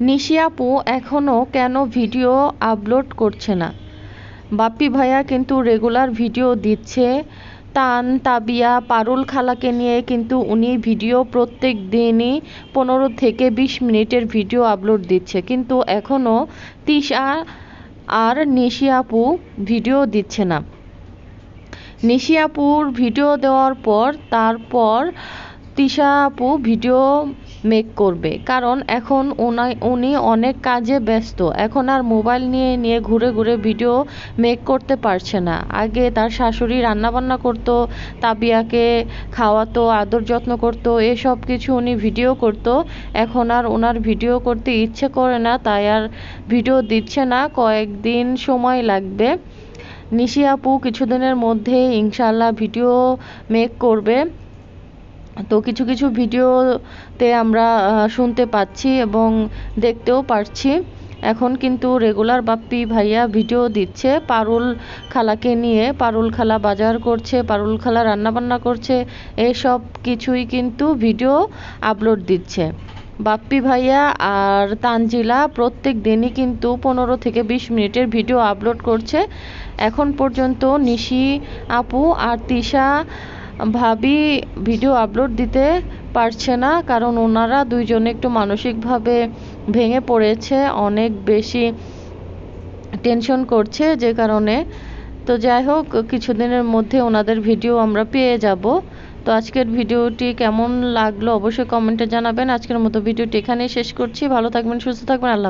নিশি আপু এখনও কেন ভিডিও আপলোড করছে না? বাপ্পি ভাইয়া কিন্তু রেগুলার ভিডিও দিচ্ছে। তান, তাবিয়া, পারুল খালাকে নিয়ে কিন্তু উনি ভিডিও প্রত্যেক দিনই পনেরো থেকে বিশ মিনিটের ভিডিও আপলোড দিচ্ছে। কিন্তু এখনও তিশা আর নিশি আপু ভিডিও দিচ্ছে না। নিশি আপুর ভিডিও দেওয়ার পর, তারপর তিশা আপু ভিডিও মেক করবে। কারণ এখন উনি অনেক কাজে ব্যস্ত। এখন আর মোবাইল নিয়ে নিয়ে ঘুরে ঘুরে ভিডিও মেক করতে পারছে না। আগে তার শাশুড়ি রান্নাবান্না করতো, তাবিয়াকে খাওয়াতো, আদর যত্ন করতো, এসব কিছু উনি ভিডিও করতো। এখন আর ওনার ভিডিও করতে ইচ্ছে করে না, তাই আর ভিডিও দিচ্ছে না। কয়েকদিন সময় লাগবে। নিশি আপু কিছুদিনের মধ্যে ইনশাল্লাহ ভিডিও মেক করবে। তো কিছু কিছু ভিডিওতে আমরা শুনতে পাচ্ছি এবং দেখতেও পারছি। এখন কিন্তু রেগুলার বাপ্পি ভাইয়া ভিডিও দিচ্ছে। পারুল খালাকে নিয়ে, পারুল খালা বাজার করছে, পারুল খালা রান্নাবান্না করছে, এসব কিছুই কিন্তু ভিডিও আপলোড দিচ্ছে। বাপ্পি ভাইয়া আর তানজিলা প্রত্যেক দিনই কিন্তু পনেরো থেকে বিশ মিনিটের ভিডিও আপলোড করছে। এখন পর্যন্ত নিশি, আপু আর তিশা ভাবি ভিডিও আপলোড দিতে পারছে না, কারণ ওনারা দুইজনে একটু মানসিকভাবে ভেঙে পড়েছে, অনেক বেশি টেনশন করছে যে কারণে। তো যাই হোক, কিছুদিনের মধ্যে ওনাদের ভিডিও আমরা পেয়ে যাব। তো আজকের ভিডিওটি কেমন লাগল অবশ্যই কমেন্টে জানাবেন। আজকের মতো ভিডিওটি এখানেই শেষ করছি। ভালো থাকবেন, সুস্থ থাকবেন, আল্লাহ।